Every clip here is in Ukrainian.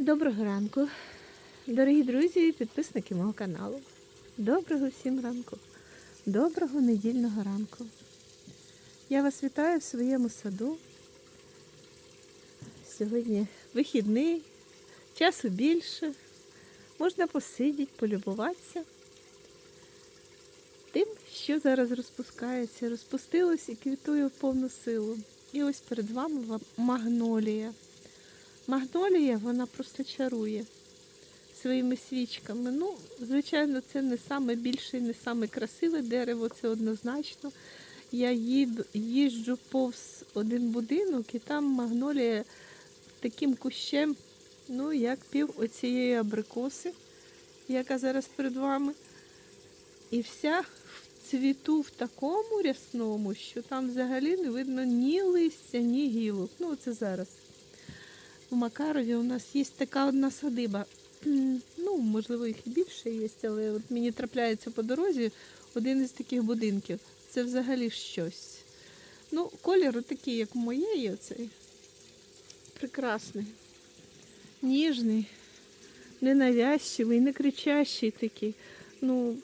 Доброго ранку, дорогі друзі і підписники мого каналу. Доброго всім ранку, доброго недільного ранку. Я вас вітаю в своєму саду. Сьогодні вихідний, часу більше. Можна посидіти, полюбуватися тим, що зараз розпускається. Розпустилось і квітує в повну силу. І ось перед вами магнолія. Магнолія, вона просто чарує своїми свічками. Ну, звичайно, це не саме більше і не саме красиве дерево, це однозначно. Я їду, їжджу повз один будинок, і там магнолія таким кущем, ну, як пів оцієї абрикоси, яка зараз перед вами. І вся в цвіту в такому рясному, що там взагалі не видно ні листя, ні гілок. Ну, це зараз. У Макарові у нас є така одна садиба. Ну, можливо, їх і більше є, але от мені трапляється по дорозі один із таких будинків. Це взагалі щось. Ну, колір такий, як у моєї, оцей. Прекрасний. Ніжний, ненавязчивий, не кричащий такий. Ну,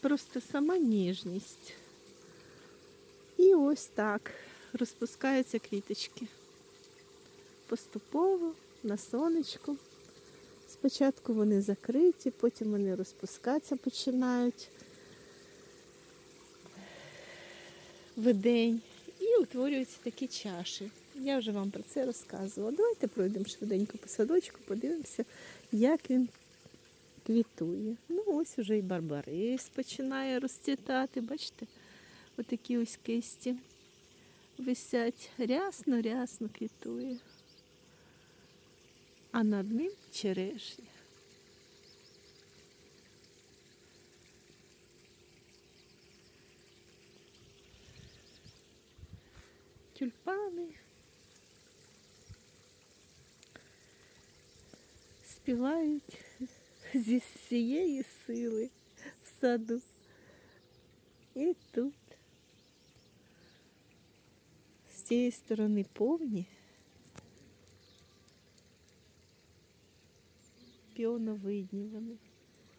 просто сама ніжність. І ось так розпускаються квіточки поступово на сонечку. Спочатку вони закриті, потім вони розпускатися починають вдень і утворюються такі чаші. Я вже вам про це розказувала. Давайте пройдемо швиденько по садочку, подивимося, як він квітує. Ну, ось уже і барбарис починає розцвітати. Бачите, отакі ось кисті висять. Рясно-рясно квітує а над ним черешня. Тюльпани співають зі всієї сили в саду. І тут з цієї сторони повні. Піоновидні.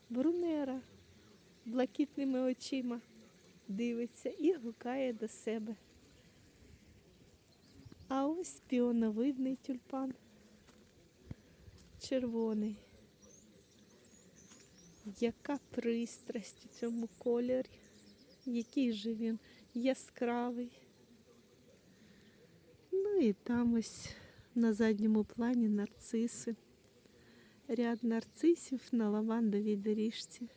Брунера блакитними очима дивиться і гукає до себе. А ось піоновидний тюльпан. Червоний. Яка пристрасть у цьому кольорі, який же він яскравий. Ну і там ось на задньому плані нарциси ряд нарцисів на лавандовій доріжці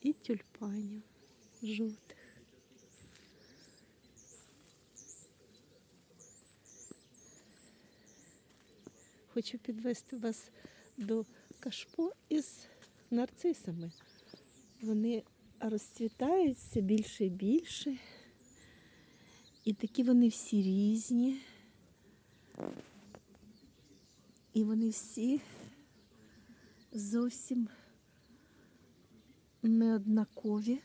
і тюльпанів жовтих. Хочу підвести вас до кашпо із нарцисами. Вони розцвітають все більше і більше. І такі вони всі різні. І вони всі зовсім неоднакові.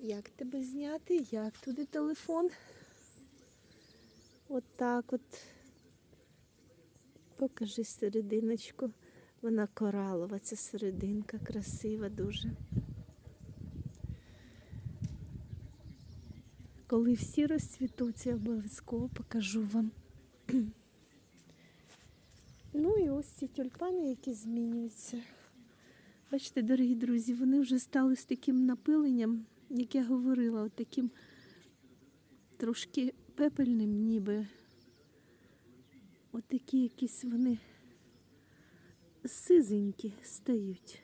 Як тебе зняти? Як туди телефон? От так от. Покажи серединочку. Вона коралова, ця серединка, красива дуже. Коли всі розцвітуться, обов'язково покажу вам. Ну і ось ці тюльпани, які змінюються. Бачите, дорогі друзі, вони вже стали з таким напиленням, як я говорила, от таким трошки пепельним, ніби. От такі якісь вони сизенькі стають.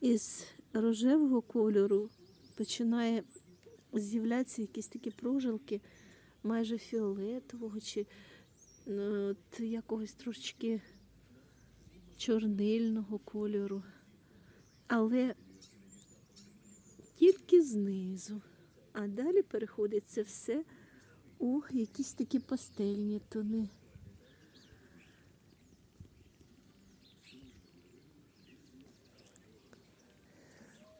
Із рожевого кольору починає з'являються якісь такі прожилки майже фіолетового чи ну, от якогось трошечки чорнильного кольору. Але тільки знизу. А далі переходить це все у якісь такі пастельні тони.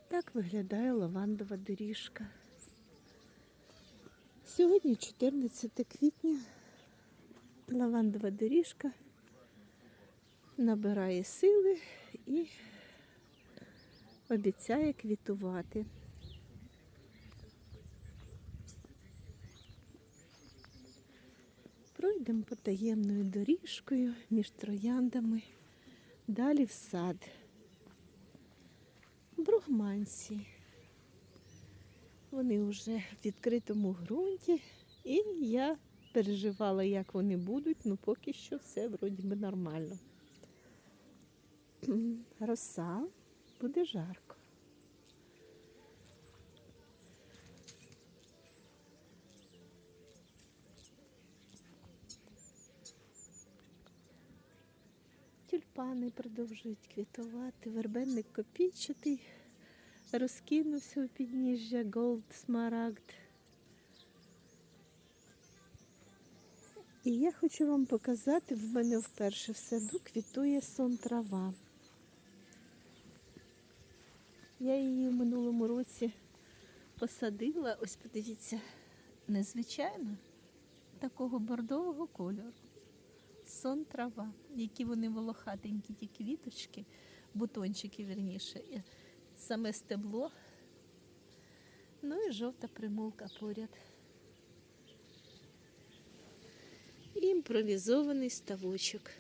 Так виглядає лавандова доріжка. Сьогодні 14 квітня. Лавандова доріжка набирає сили і обіцяє квітувати. Пройдемо потаємною доріжкою між трояндами, далі в сад. Бругманці. Вони вже в відкритому ґрунті, і я переживала, як вони будуть, ну поки що все вроді би нормально. Роса буде жарко. Тюльпани продовжують квітувати, вербенник копійчатий розкинувся у підніжжя Голд Смарагд. І я хочу вам показати, в мене вперше в саду квітує сон трава. Я її в минулому році посадила, ось подивіться, незвичайно такого бордового кольору. Сон трава, які вони волохатенькі, ті квіточки, бутончики вірніше, і саме стебло. Ну і жовта примулка поряд. Імпровізований ставочок.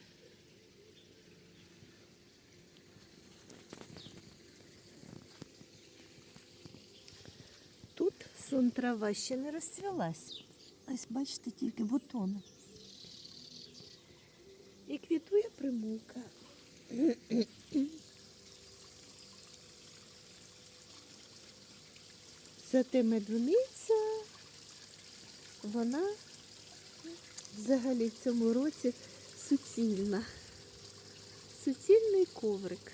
Тут сон трава ще не розцвілась. Ось бачите, тільки бутони. І квітує примулка. Зате медуниця, вона взагалі в цьому році суцільна. Суцільний коврик.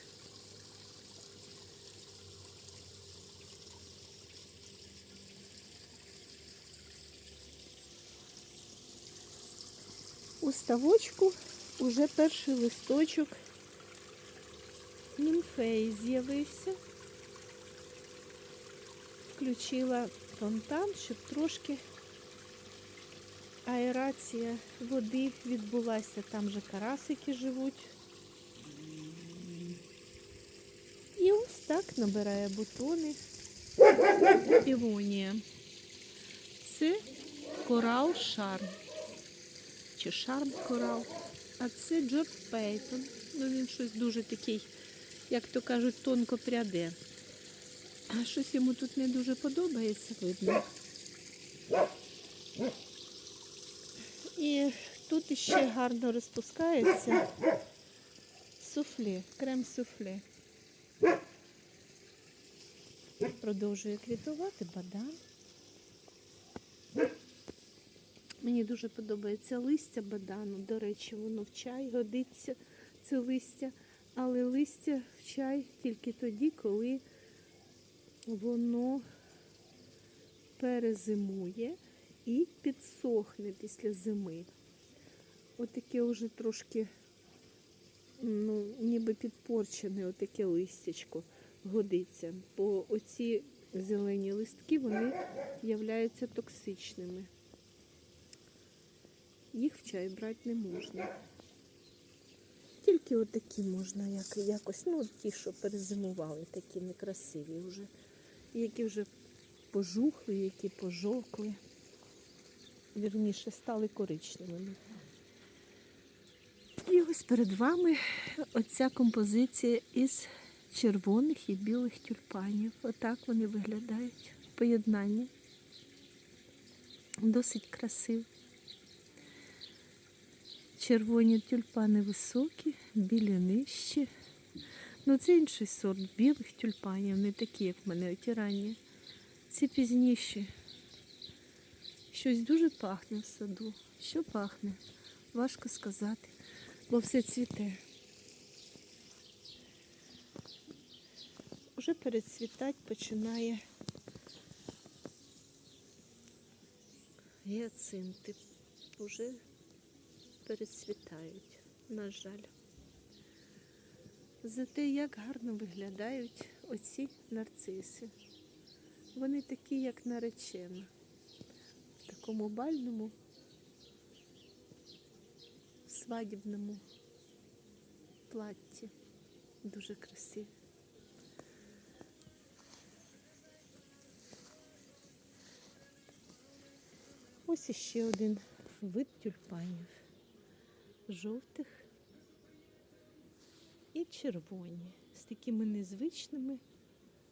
У ставочку уже перший листочок німфеї з'явився. Включила фонтан, щоб трошки аерація води відбулася. Там же карасики живуть. І ось так набирає бутони півонія. Це корал шарм. Чи шарм корал. А це Джордж Пейтон. Ну він щось дуже такий, як то кажуть, тонко пряде. А щось йому тут не дуже подобається, видно. І тут іще гарно розпускається суфле, крем-суфле. Продовжує квітувати бадан. Мені дуже подобається листя бадану. До речі, воно в чай годиться, це листя, але листя в чай тільки тоді, коли воно перезимує і підсохне після зими. Отаке вже трошки, ну, ніби підпорчене отаке листячко годиться. Бо оці зелені листки, вони являються токсичними. Їх в чай брати не можна. Тільки отакі можна як, якось, ну ті, що перезимували, такі некрасиві вже. Які вже пожухли, які пожовкли. Вірніше, стали коричневими. І ось перед вами оця композиція із червоних і білих тюльпанів. Отак вони виглядають в поєднанні. Досить красиво. Червоні тюльпани високі, білі нижчі. Ну, це інший сорт білих тюльпанів, не такі, як в мене оті ранні. Ці пізніші. Щось дуже пахне в саду. Що пахне? Важко сказати, бо все цвіте. Уже перецвітати починає гіацинти. Уже перецвітають, на жаль. Зате як гарно виглядають оці нарциси. Вони такі, як наречена. В такому бальному свадібному платті. Дуже красиві. Ось іще один вид тюльпанів. Жовтих червоні. З такими незвичними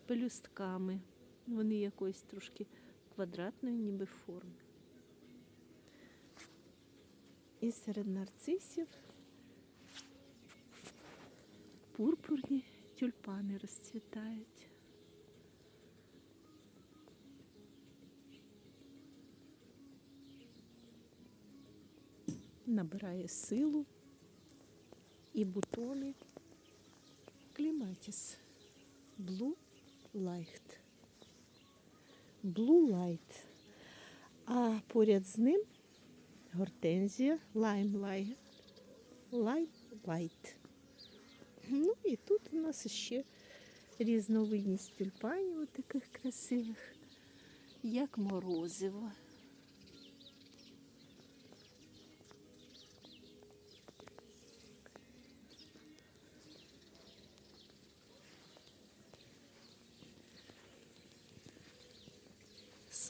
пелюстками. Вони якоїсь трошки квадратної ніби форми. І серед нарцисів пурпурні тюльпани розцвітають. Набирає силу і бутони кліматіс Blue Light. Blue Light. А поряд з ним гортензія Limelight. Limelight. Ну і тут у нас ще різновидність тюльпанів таких красивих, як морозиво.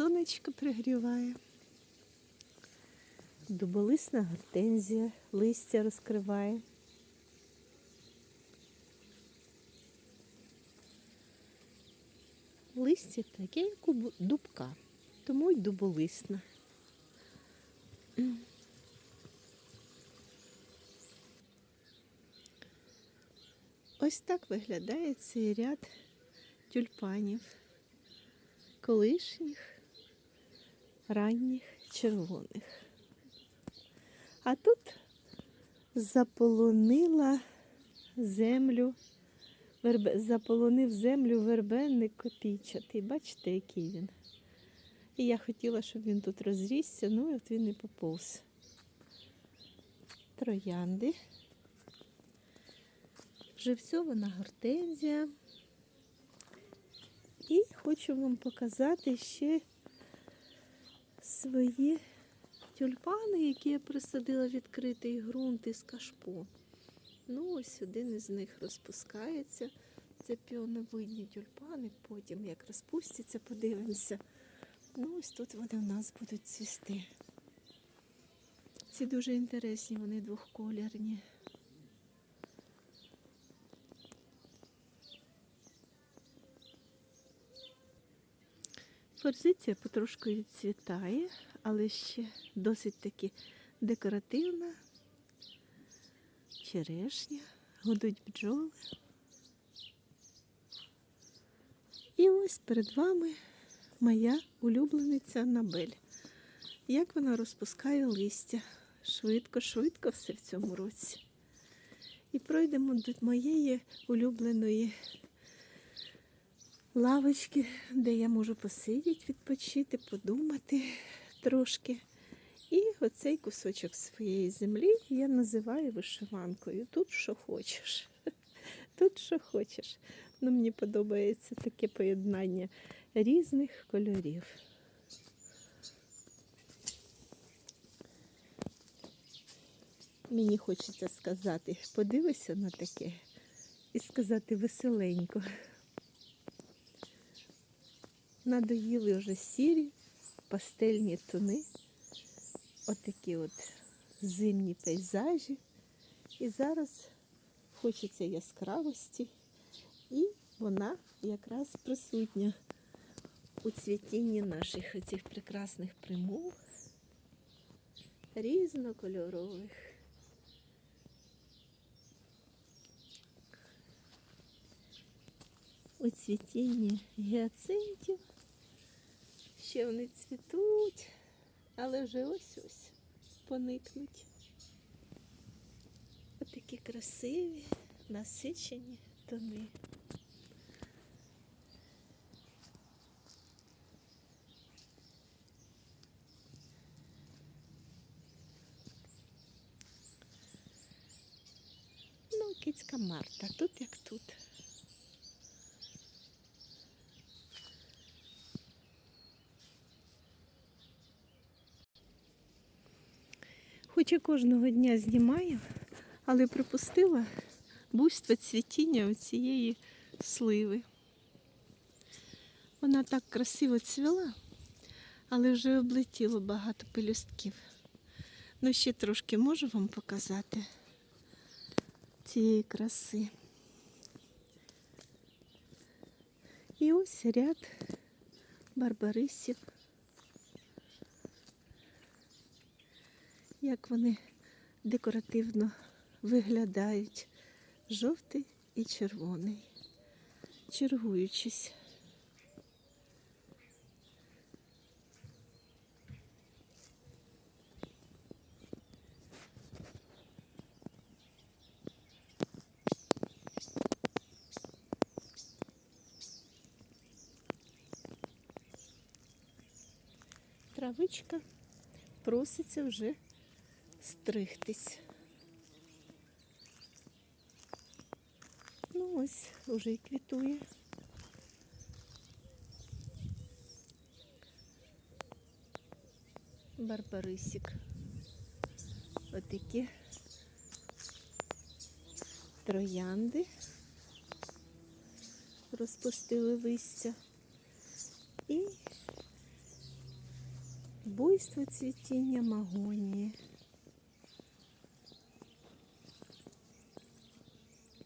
Сонечко пригріває. Дуболисна гортензія, листя розкриває. Листя таке, як у дубка, тому й дуболисна. Ось так виглядає цей ряд тюльпанів, колишніх, ранніх, червоних. А тут заполонила землю, вербе, заполонив землю вербенник копійчатий. Бачите, який він. І я хотіла, щоб він тут розрісся, ну і от він і поповз. Троянди. Живцьована гортензія. І хочу вам показати ще свої тюльпани, які я присадила в відкритий ґрунт із кашпо. Ну, ось один із них розпускається. Це піоновидні тюльпани. Потім, як розпустяться, подивимося. Ну, ось тут вони у нас будуть цвісти. Ці дуже інтересні, вони двохколірні. Форзиція потрошку відцвітає, але ще досить таки декоративна. Черешня, гудуть бджоли. І ось перед вами моя улюблениця Набель. Як вона розпускає листя. Швидко-швидко все в цьому році. І пройдемо до моєї улюбленої лавочки, де я можу посидіти, відпочити, подумати трошки. І оцей кусочок своєї землі я називаю вишиванкою. Тут що хочеш. Тут що хочеш. Ну, мені подобається таке поєднання різних кольорів. Мені хочеться сказати, подивися на таке і сказати веселенько. Надоїли вже сірі, пастельні тони, отакі от зимні пейзажі. І зараз хочеться яскравості, і вона якраз присутня у цвітінні наших оцих прекрасних примов, різнокольорових. У цвітінні гіацинтів. Ще вони цвітуть, але вже ось-ось поникнуть. Отакі красиві, насичені тони. Ну, кицька Марта, тут як тут. Хоч і кожного дня знімаю, але припустила буйство цвітіння цієї сливи. Вона так красиво цвіла, але вже облетіло багато пелюстків. Ну, ще трошки можу вам показати цієї краси. І ось ряд барбарисів. Як вони декоративно виглядають жовтий і червоний, чергуючись. Травичка проситься вже стригтись. Ну ось уже і квітує. Барбарисик. Отакі троянди розпустили листя. І буйство цвітіння магонії.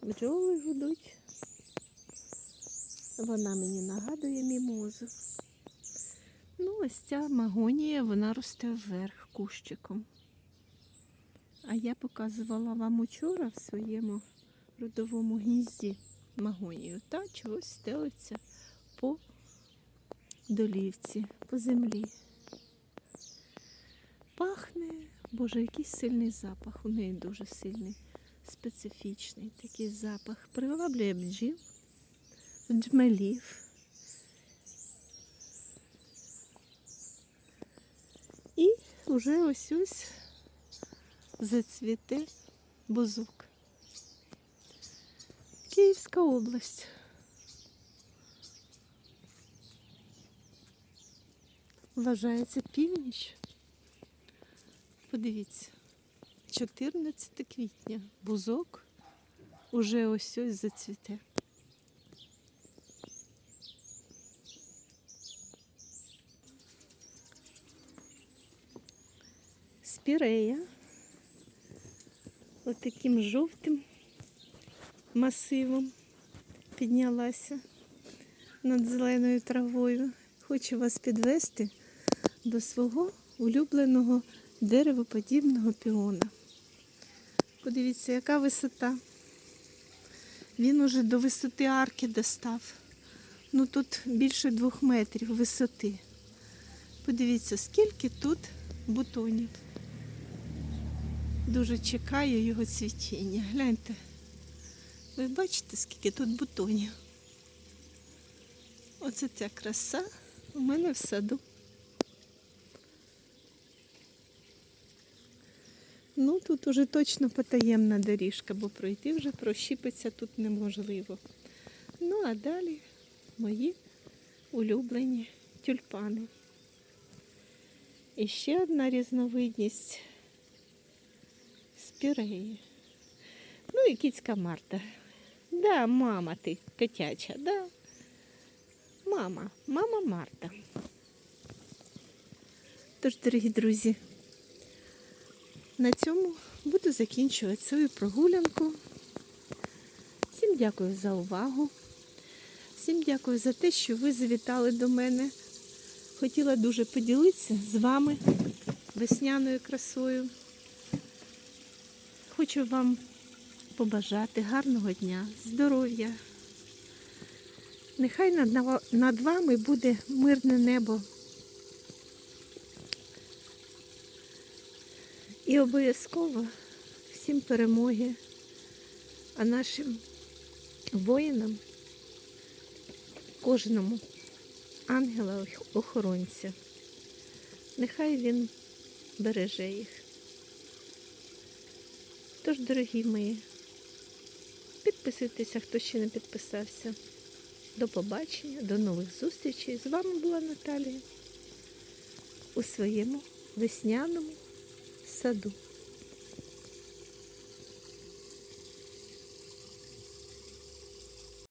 Бджоли гудуть. Вона мені нагадує мімозу. Ну, ось ця магонія, вона росте вверх кущиком. А я показувала вам учора в своєму родовому гнізді магонію. Та чогось стелиться по долівці, по землі. Пахне, боже, який сильний запах. У неї дуже сильний, специфічний такий запах. Приваблює бджіл, джмелів. І вже ось ось зацвіте бузок. Київська область. Вважається північ. Подивіться, 14 квітня, бузок уже ось ось зацвіте. Спірея отаким жовтим масивом піднялася над зеленою травою. Хочу вас підвести до свого улюбленого деревоподібного піона. Подивіться, яка висота. Він уже до висоти арки достав. Ну тут більше двох метрів висоти. Подивіться, скільки тут бутонів. Дуже чекаю його цвітіння. Гляньте. Ви бачите, скільки тут бутонів? Оце ця краса у мене в саду. Ну, тут уже точно потаємна доріжка, бо пройти вже прощіпитися тут неможливо. Ну, а далі мої улюблені тюльпани. І ще одна різновидність спіреї. Ну і кіцька Марта. Да, мама ти котяча, да. Мама, мама Марта. Тож, дорогі друзі, на цьому буду закінчувати свою прогулянку. Всім дякую за увагу. Всім дякую за те, що ви завітали до мене. Хотіла дуже поділитися з вами весняною красою. Хочу вам побажати гарного дня, здоров'я. Нехай над, вами буде мирне небо. І обов'язково всім перемоги, а нашим воїнам, кожному ангела-охоронця. Нехай він береже їх. Тож, дорогі мої, підписуйтеся, хто ще не підписався. До побачення, до нових зустрічей. З вами була Наталія у своєму весняному саду.